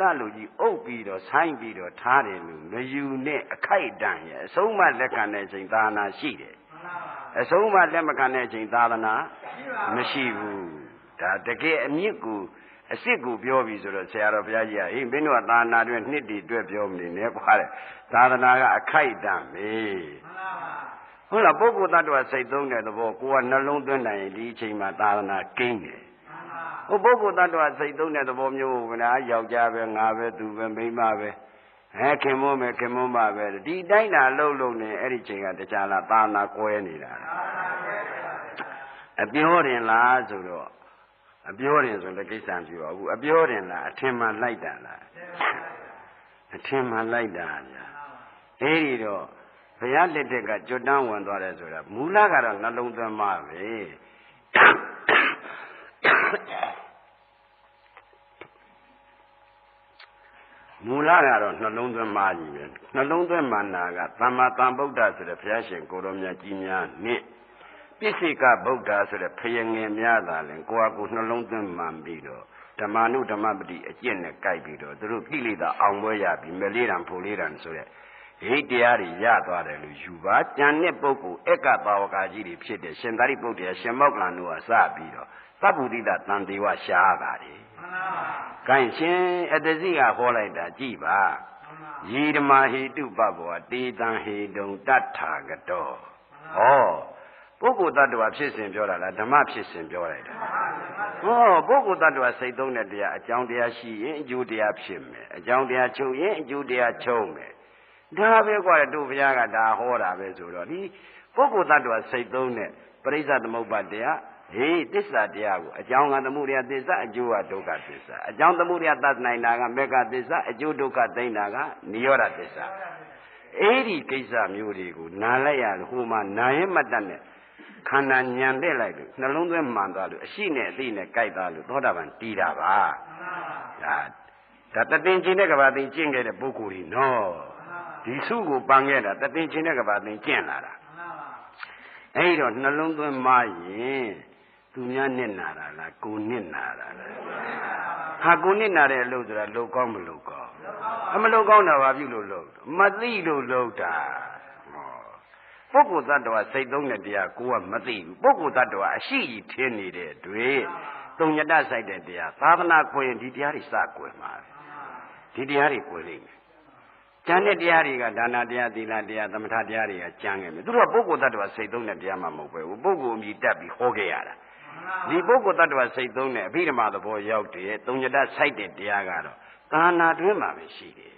လာလူကြီးအုပ်ပြီးတော့ဆိုင်းပြီးတော့ထားတယ်လို့မယူနဲ့အခိုက်အတန့်ရဲ့အဆုံးမလက်ခံတဲ့အချိန်သာနာရှိတယ်အဆုံးမလက်မခံတဲ့အချိန်သာသနာမရှိဘူးဒါတကယ်အမြင့်ကိုအစ်စ်ကိုပြောပြီဆိုတော့ဆရာတော်ဘုရားကြီးကဟေးမင်းတို့ကသာနာတွင်နှစ်တည်တွဲပြောမနေနဲ့ကွာတဲ့သာသနာကအခိုက်အတန့်ပဲဟုတ်လားပုဂ္ဂိုလ်တ attva စိတ်သုံးတဲ့သဘောကိုကနှလုံးသွင်းနိုင်ရင်ဒီအချိန်မှာသာသနာကိန်းတယ် ဟိုပုဂ္ဂိုလ်တ attva စိတ်သုံးတဲ့သဘောမျိုးကနာယောက်ျားပဲငါပဲသူပဲမိန်းမပဲဟဲခင်မုန်းမယ်ခင်မုန်းမပဲဒီတိုင်းတာလှုပ်လှုပ်နေအဲ့ဒီချိန်ကတခြားလားသာနာကွဲနေတာအပြောရင်လားဆိုတော့အပြောရင်ဆိုလည်းကိစ္စမပြောဘူးအပြောရင်လားအထင်မှလိုက်တာလားအထင်မှလိုက်တာဗျာအဲဒီတော့ဘုရားလက်ထက်ကကြွတန်းဝင်သွားတယ်ဆိုတာမူလကတော့နှလုံးသွင်းမှပဲ မူလကတော့နှလုံးသွင်းမှကြီးပဲနှလုံးသွင်းမှနာကသမ္မာသမ္ဗုဒ္ဓဆိုတဲ့ဘုရားရှင်ကိုရောမြတ်ကြီးများနဲ့ပစ္စေကဗုဒ္ဓဆိုတဲ့ဖယငယ်များသာလင်ကိုယ့်အကူနှလုံးသွင်းမှန်ပြီးတော့ဓမ္မနုဓမ္မပတိအကျင့်နဲ့ကြိုက်ပြီးတော့သူတို့ကိလေသာအောင်ပွဲရပြီးမလေးတံဖိုလေးတံဆိုတဲ့ဒိဋ္ဌတရားတွေရသွားတယ်လို့ယူပါကြံတဲ့ပုဂ္ဂိုလ်အက္ကပါဝကာကြီးတွေဖြစ်တဲ့ရှင်သာရိပုတ္တရာရှင်မောက္ကလန်တို့ကစပြီးတော့သဗ္ဗုဒိတတန်တေဝရှားပါတယ် မှန်ပါပါ။ကိုင်းရှင်အတစီကဟောလိုက်တာကြည်ပါ။ယေဓမဟိတုပဘောတေတံဟေတုံတတ္ထာကတောဟောပုဂ္ဂိုလ်တ attva ဖြစ်စဉ်ပြောတာလားဓမ္မဖြစ်စဉ်ပြောလိုက်တာဟောပုဂ္ဂိုလ်တ attva စိတ်သုံးတဲ့တရားအကြောင်းတရားရှိရင်အကျိုးတရားဖြစ်မယ်အကြောင်းတရားချုပ်ရင်အကျိုးတရားချုပ်မယ်ဒါပဲကွာတို့ဘုရားကဒါဟောတာပဲဆိုတော့ဒီပုဂ္ဂိုလ်တ attva စိတ်သုံးတဲ့ပရိစ္ဆသမုပ္ပါတရား ဟေးသစ္စာတရားကိုအကြောင်းကသမှုရိယသစ္စာအကျိုးကဒုက္ခသစ္စာအကြောင်းသမှုရိယသတ်နိုင်တာကမေဃသစ္စာအကျိုးဒုက္ခသိမ့်တာကနိရောဓသစ္စာအဲ့ဒီကိစ္စမျိုးတွေကိုနားလိုက်ရဟိုမှာနာရင်မတတ်နဲ့ခန္ဓာညံတဲ့လိုက်လို့နှလုံးသွင်းမှန်သွားလို့အရှိနဲ့အသိနဲ့ကြိုက်သွားလို့သောတာပန်တည်တာပါဒါဒါတတင်ချင်းတဲ့ကဘာသိကျင့်ခဲ့တဲ့ပုဂ္ဂိုလ်ကြီးနော်ဒီစုကိုပန်ခဲ့တာတတင်ချင်းတဲ့ကဘာသိကျင့်လာတာအဲ့တော့နှလုံးသွင်းမှရင် သူများနစ်နာတာလားကိုနစ်နာတာလားဟာကိုနစ်နာတဲ့အလုပ်ဆိုတာလုံကောင်းမလုံကောင်းအမလုံကောင်းတာဘာပြုလို့လုံမသိလို့လုံတာပုဂ္ဂိုလ်တ attva စိတ်သုံးတဲ့တရားကိုကမသိဘူးပုဂ္ဂိုလ်တ attva အရှိကြီးထင်းနေတဲ့တွေ့တုံညတဆိုင်တဲ့တရားသာသနာကိုရင်ဒီတရားတွေစကွယ်မှာဒီတရားတွေကွယ်လိမ့်မယ်ကျန်တဲ့တရားတွေကဒါနာတရားသီလတရားသမထတရားတွေကကျန်ခဲ့မယ်သူတို့ကပုဂ္ဂိုလ်တ attva စိတ်သုံးတဲ့တရားမှမဟုတ်ပဲပုဂ္ဂိုလ်အမြည်တက်ပြီးဟောခဲ့ရတာ ဒီပုဂ္ဂိုလ်တ attva စိတ်သုံးတဲ့အဘိဓမ္မာသဘောရောက်တဲ့တုံညတဆိုင်တဲ့တရားကတော့သာနာတွင်းမှာပဲရှိတယ်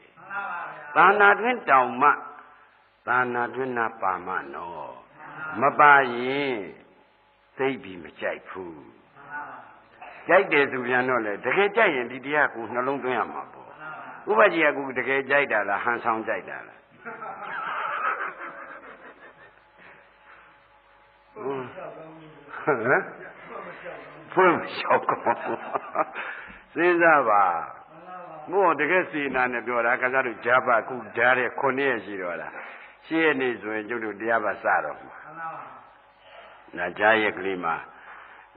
သာနာတွင်းတောင်မှသာနာတွင်းနာပါမနော်မပါရင်သိပြီးမကြိုက်ဘူးကြိုက်တယ်ဆိုပြန်တော့လေတကယ်ကြိုက်ရင်ဒီတရားကိုနှလုံးသွင်းရမှာပေါ့ဥပကြီးကကူတကယ်ကြိုက်တာလားဟန်ဆောင်ကြိုက်တာလားဟမ် ဖွင့်လျှောက်ကောစဉ်းစားပါမို့တကယ်စီနာနဲ့ပြောတာကစားတို့ဂျာပါခုဂျားတဲ့ခုနှစ်ရက်ရှိတော့လားရှင်းနေဆိုရင်ကျုပ်တို့တရားပါစတော့မှာနာကြားရက်ကလေးမှာ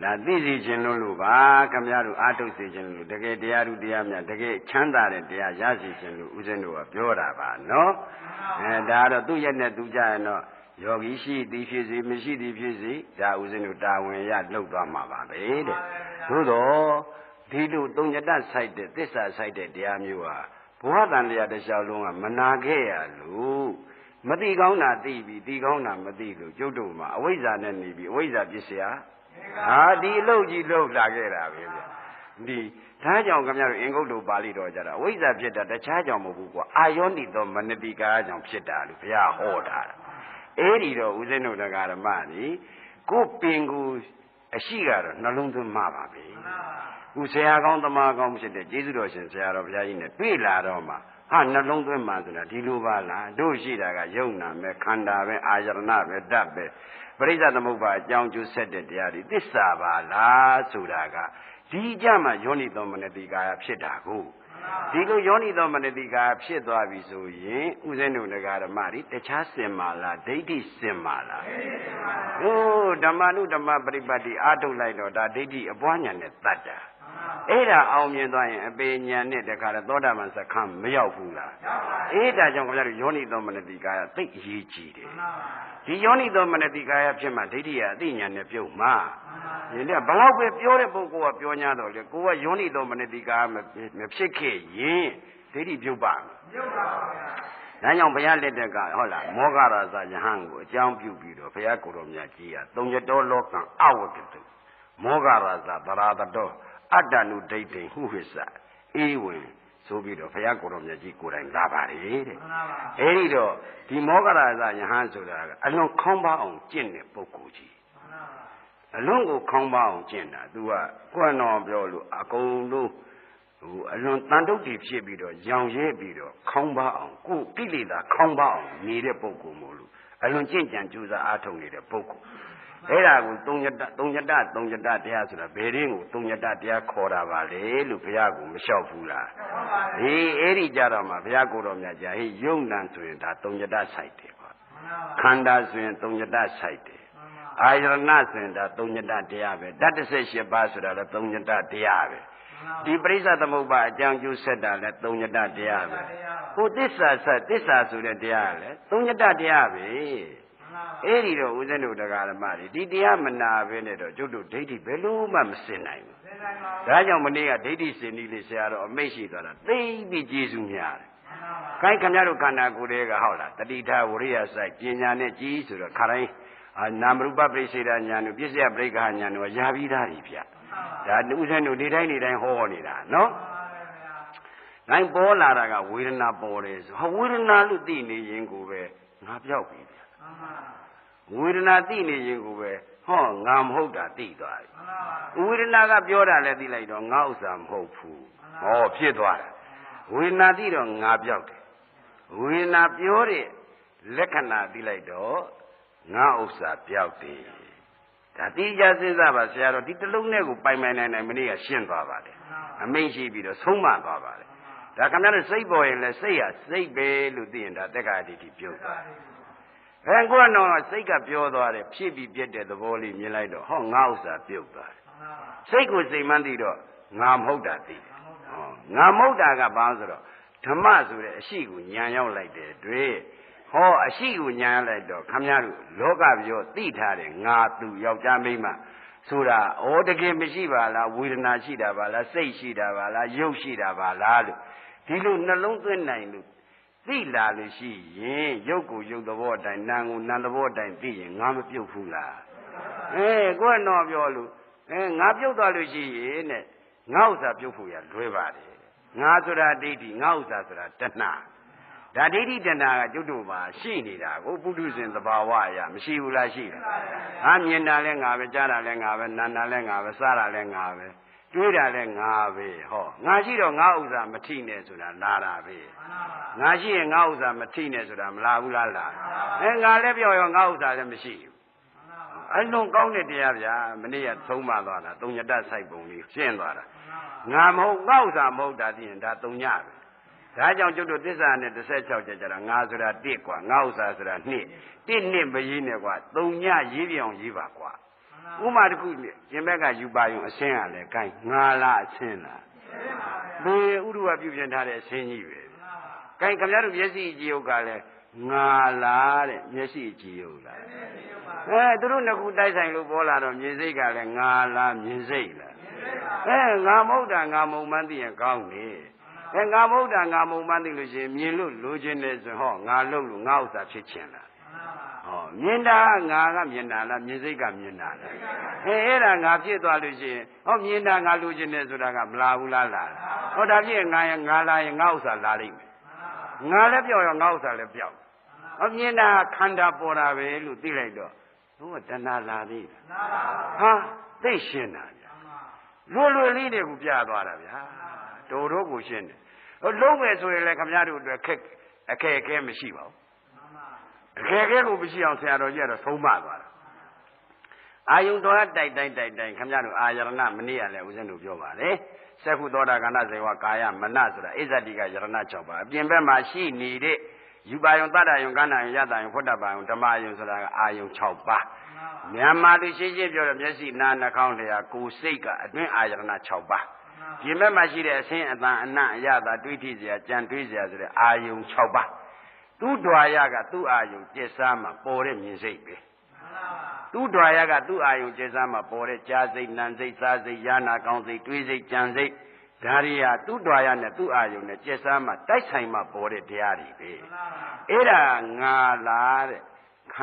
ဒါသိစီခြင်းလို့လို့ပါခမရတို့အာထုတ်စီခြင်းလို့တကယ်တရားတို့တရားများတကယ်ချမ်းသာတဲ့တရားရစီခြင်းလို့ဦးဇင်းတို့ကပြောတာပါနော်အဲဒါတော့သူ့ရဲ့နဲ့သူကြရင်တော့ ယောဂီရှိသည်ဖြစ်စေမရှိသည်ဖြစ်စေဒါဦးဇင်းတို့တာဝန်ရလှုပ်သွားမှာပါပဲတဲ့သို့တော့ဒီလိုတုံညတဆိုင်တဲ့သစ္စာဆိုင်တဲ့တရားမျိုးဟာဘဝတန်တရားတစ်လျှောက်လုံးကမနာခဲ့ရလို့မတိကောင်းတာသိပြီတိကောင်းတာမသိလို့ကျုပ်တို့မှာအဝိဇ္ဇာနဲ့နေပြီအဝိဇ္ဇာပစ္စယဟာဒီအလုပ်ကြီးလုပ်လာခဲ့တာပဲဗျဒီဒါကြောင့်ခင်ဗျားတို့အင်္ဂုတ္တပါဠိတော်ကြတာအဝိဇ္ဇာဖြစ်တာတခြားကြောင့်မဟုတ်ဘူးကွာအာယောနိသောမနတိကာကြောင့်ဖြစ်တာလို့ဘုရားဟောတာ အဲ့ဒီတော့ဦးဇင်းတို့တရားဓမ္မนี่ကိုပင်ကိုအရှိကတော့နှလုံးသွင်းမှပါပဲခုဆရာကောင်းသမားကောင်းဖြစ်တဲ့ကျေးဇူးတော်ရှင်ဆရာတော်ဘုရားကြီးနဲ့တွေ့လာတော့မှဟာနှလုံးသွင်းမှဆိုတာဒီလိုပါလားတို့ရှိတာကယုံနာပဲခန္ဓာပဲအာယရဏပဲဓာတ်ပဲပရိစ္ဆသမုပ္ပါအကြောင်းကျိုးဆက်တဲ့တရားတွေသစ္စာပါလားဆိုတာကဒီကြမှာယောနိသောမနတိကာယဖြစ်တာကို ဒီလိုယောနိသောမနတိကာဖြစ်သွားပြီဆိုရင်ဥစဉ်တို့ဓမ္မတွေတခြားစင်မာလားဒိဋ္ဌိစင်မာလားဟိုဓမ္မနုဓမ္မပရိပတ်တိအာထုတ်လိုက်တော့ဒါဒိဋ္ဌိအပွားညာနဲ့တတ်တာ အဲ့ဒါအောင်မြင်သွားရင်အပေညာနဲ့တခါတော့သောတာပန်စခန်းမရောက်ဘူးလားအေးဒါကြောင့်ခင်ဗျားတို့ယောနိသောမနတိကာယသိအရေးကြီးတယ်ဒီယောနိသောမနတိကာယဖြစ်မှဒိဋ္ဌိယအသိဉာဏ်နဲ့ပြုတ်မှာဒီနေ့ဘလောက်ပဲပြောတဲ့ပုဂ္ဂိုလ်ကပြော냐တော့လေကိုကယောနိသောမနတိကာယမဖြစ်ခဲ့ရင်ဒိဋ္ဌိပြုတ်ပါမယ်ပြုတ်ပါပါဗျာဒါကြောင့်ဘုရားလက်ထက်ကဟုတ်လားမောဂရာဇယဟန်ကိုအကြောင်းပြုပြီးတော့ဘုရားကိုယ်တော်မြတ်ကြီးကသုံးရတော်လောကံအဝတ္တုမောဂရာဇသရာတတော် အတ္တနုဒိဋ္ဌိဟုဟိစ္စအေးဝင်ဆိုပြီးတော့ဘုရားကိုယ်တော်မြတ်ကြီးကိုယ်တိုင်လာပါတယ်တဲ့အဲဒီတော့ဒီမောဂရာဇယဟန်ဆိုတာကအလွန်ခေါင်းပါအောင်ကျင့်တဲ့ပုဂ္ဂိုလ်ကြီးအလွန်ကိုခေါင်းပါအောင်ကျင့်တာ तू ကကိုယ်တော်ပြောလို့အကုန်လုံးဟိုအလွန်တန်တုတ်တီဖြစ်ပြီးတော့ရောင်ရဲပြီးတော့ခေါင်းပါအောင်ကိုယ်ကိလေသာခေါင်းပါအောင်နေတဲ့ပုဂ္ဂိုလ်မို့လို့အလွန်ကြင်ကြံကြိုးစားအားထုတ်နေတဲ့ပုဂ္ဂိုလ် အဲ့ဒါကိုသုံးညတသုံးညတသုံးညတတရားဆိုတာဘယ်ရင်းကိုသုံးညတတရားခေါ်တာပါလေလို့ဘုရားကမလျှောက်ဘူးလားဒီအဲ့ဒီကြတော့မှဘုရားကိုယ်တော်မြတ်ကြာဟိယုံနံဆိုရင်ဒါသုံးညတဆိုင်တယ်ပေါ့ခန္ဓာဆိုရင်သုံးညတဆိုင်တယ်အာယရဏဆိုရင်ဒါသုံးညတတရားပဲဓာတ်18ပါးဆိုတာလည်းသုံးညတတရားပဲဒီပရိစ္ဆသမုပ္ပါအကြောင်းကျိုးဆက်တာလဲသုံးညတတရားပဲဟိုသစ္စာဆက်သစ္စာဆိုတဲ့တရားလဲသုံးညတတရားပဲ အဲ့ဒီတော့ဦးဇင်းတို့တရားဓမ္မတွေဒီတရားမနာပဲနဲ့တော့ကျွတ်တို့ဒိဋ္ဌိဘယ်လို့မှမစင်နိုင်ဘူးဒါကြောင့်မနေ့ကဒိဋ္ဌိစင်ဒီလေးဆရာတော်အမိတ်ရှိသွားတာသိပြီးကျေစုများတယ်ခိုင်းခမရတို့ခန္ဓာကိုယ်တွေကဟုတ်လားတတိထဝရိယစိုက်ပညာနဲ့ကြီးဆိုတော့ခရိုင်းနာမရူပပရိစေဒညာတို့ပြစ္ဆယပရိက္ခညာတို့ရာပြီးသားတွေဗျဒါဥစဉ်တို့ဒီတိုင်းဒီတိုင်းဟောနေတာနော်နိုင်ပေါ်လာတာကဝေဒနာပေါ်တယ်ဆိုဟောဝေဒနာလို့သိနေရင်ကိုပဲငါပြောက်ပြီဗျ ဝေဒနာသိနေရင်ကိုပဲဟောငါမဟုတ်တာသိသွားပြီဝေဒနာကပြောတာလည်းသိလိုက်တော့ငါဥစ္စာမဟုတ်ဘူးဟောဖြစ်သွားတာဝေဒနာသိတော့ငါပြောက်တယ်ဝေဒနာပြောတဲ့လက္ခဏာသိလိုက်တော့ငါဥစ္စာပြောက်တယ်ဒါတိကျစဉ်းစားပါဆရာတော်ဒီတလုံးနဲ့ကိုပိုင်ပိုင်နိုင်နိုင်မနေ့ကရှင်းသွားပါတယ်အမိန့်ရှိပြီးတော့ဆုံးမသွားပါတယ်ဒါခင်ဗျားတို့စိတ်ပေါ်ရင်လည်းစိတ်ဟာစိတ်ပဲလို့သိရင်ဒါတက္ကရာတိပြုတ်သွား အဲကိုကတော့စိတ်ကပြောသွားတယ်ဖြစ်ပြီးပြက်တဲ့သဘောလေးမြင်လိုက်တော့ဟောငါဥစ္စာပြုတ်သွားတယ်စိတ်ကိုစိတ်မှန်းသိတော့ငါမဟုတ်တာသိတယ်ဟောငါမဟုတ်တာကဘာဆိုတော့ဓမ္မဆိုတဲ့အရှိကိုညံရောက်လိုက်တယ်တွေ့ဟောအရှိကိုညာလိုက်တော့ခမည်းတော်လောကပြောသိထားတယ်ငါသူယောက်ျားမိန်းမဆိုတာဩတကယ်မရှိပါလားဝေဒနာရှိတာပါလားစိတ်ရှိတာပါလားရုပ်ရှိတာပါလားလို့ဒီလိုနှလုံးသွင်းနိုင်လို့ သိလာလို့ရှိရင်ရုပ်ကိုရုပ်သဘောအတိုင်းနာမ်ကိုနာမ်သဘောအတိုင်းသိရင်ငါမပြုတ်ဘူးလားအဲကိုကတော့ပြောလို့အဲငါပြုတ်သွားလို့ရှိရင်တဲ့ငါဥစ္စာပြုတ်ဖို့ရလွယ်ပါတယ်ငါဆိုတာဒိဋ္ဌိငါဥစ္စာဆိုတာတဏှာဒါဒိဋ္ဌိတဏှာကကျွတ်တို့မှာရှိနေတာကိုပုထုဇဉ်သဘာဝအရာမရှိဘူးလားရှိလားဟာမြင်တာလဲငါပဲကြားတာလဲငါပဲနားတာလဲငါပဲစားတာလဲငါပဲ တွေးတာလဲငါပဲဟောငါရှိတော့ငါဥစ္စာမထိနဲ့ဆိုတာလာတာပဲငါရှိရင်ငါဥစ္စာမထိနဲ့ဆိုတာမလာဘူးလားလာအဲငါလည်းပြောရောငါဥစ္စာလည်းမရှိဘူးအလုံးကောင်းတဲ့တရားဗျာမနေ့ကသုံးပါသွားတာသုံးညတစိုက်ပုံလေးရှင်းသွားတာငါမဟုတ်ငါဥစ္စာမဟုတ်တာသိရင်ဒါသုံးညပဲဒါကြောင့်ကျွတ်တို့သစ္စာနဲ့16ချက်ကြတာငါဆိုတာ1กว่าငါဥစ္စာဆိုတာ2 1နှစ်မရေးနဲ့กว่า3ညရေးပြောင်ရေးပါกว่า ဥမာတစ်ခုကျင်ဘက်ကယူပါယုံအစင်းရလဲဂိုင်းငါလားအစင်းလားဘေဥရုဝပြုပြင်ထားတဲ့အစင်းကြီးပဲဂိုင်းခင်ဗျားတို့မျက်စိကြည့်ုပ်ကလည်းငါလားတဲ့မျက်စိကြည့်ုပ်လားအဲသူတို့နှစ်ခုတိုက်ဆိုင်လို့ပေါ်လာတော့မြင်စိတ်ကလည်းငါလားမြင်စိတ်လားအဲငါမဟုတ်တာငါမုံမှန်းသိရင်ကောင်းတယ်အဲငါမဟုတ်တာငါမုံမှန်းသိလို့ရှိရင်မြင်လို့လိုချင်တယ်ဆိုဟောငါလုံလို့ငါဥစ္စာဖြစ်ချင်လားဟော မြင်တာငါကမြင်တာလားမြင်စိတ်ကမြင်တာလားအဲအဲ့ဒါငါဖြစ်သွားလို့ရှိရင်ဟောမြင်တာငါလိုချင်တယ်ဆိုတာကမလာဘူးလားလားဟောဒါဖြင့်ငါရငါလာရင်ငါဥစ္စာလာလိမ့်မယ်ငါလည်းပြောက်ရောငါဥစ္စာလည်းပြောက်ဟောမြင်တာခန္ဓာပေါ်တာပဲလို့သိလိုက်တော့ဘုရားတဏှာလာသေးတယ်ဟာသိရှင်းတာဗျာလွယ်လွယ်လေးတွေကိုပြသွားတာဗျာတော်တော်ကိုရှင်းတယ်ဟိုလုံးမယ်ဆိုရင်လည်းခမရတို့အတွက်ခက်အခက်အခဲမရှိပါဘူး အခက်အခဲကိုမရှိအောင်ဆရာတော်ကြီးကတော့သုံးမသွားတာအာယုံတော်တိုက်တိုက်တိုက်တိုက်ခမရတို့အာယရဏမနေ့ကလည်းဦးဇင်းတို့ပြောပါလေသက္ခုသောတာကဏဇေဝကာယမနဆိုတာအိဇတိကယရဏ6ပါးအပြင်ဘက်မှာရှိနေတဲ့ယူပါယုံတတ္တယုံကဏ္ဍယုံယတယုံဖွတ်တပါယုံဓမ္မယုံဆိုတာကအာယုံ6ပါးမြန်မာလူရှင်းရှင်းပြောတော့မျက်စိနားနှာခေါင်းလျာကိုယ်စိတ်ကအတွင်းအာယရဏ6ပါးပြင်မဲ့မှာရှိတဲ့အဆင်းအတန်အနံ့အရသာတွေးထိစရာကြံတွေးစရာဆိုတဲ့အာယုံ6ပါး သူ့ဒွါရကသူ့အာယုံကျက်စားမှပေါ်တဲ့မြင်စိတ်ပဲသူ့ဒွါရကသူ့အာယုံကျက်စားမှပေါ်တဲ့ကြားစိတ်နံစိတ်စားစိတ်ယာနာကောင်းစိတ်တွေးစိတ်ကြံစိတ်ဒါရီဟာသူ့ဒွါရနဲ့သူ့အာယုံနဲ့ကျက်စားမှတိုက်ဆိုင်မှပေါ်တဲ့တရားတွေပဲအဲ့ဒါငါလားတဲ့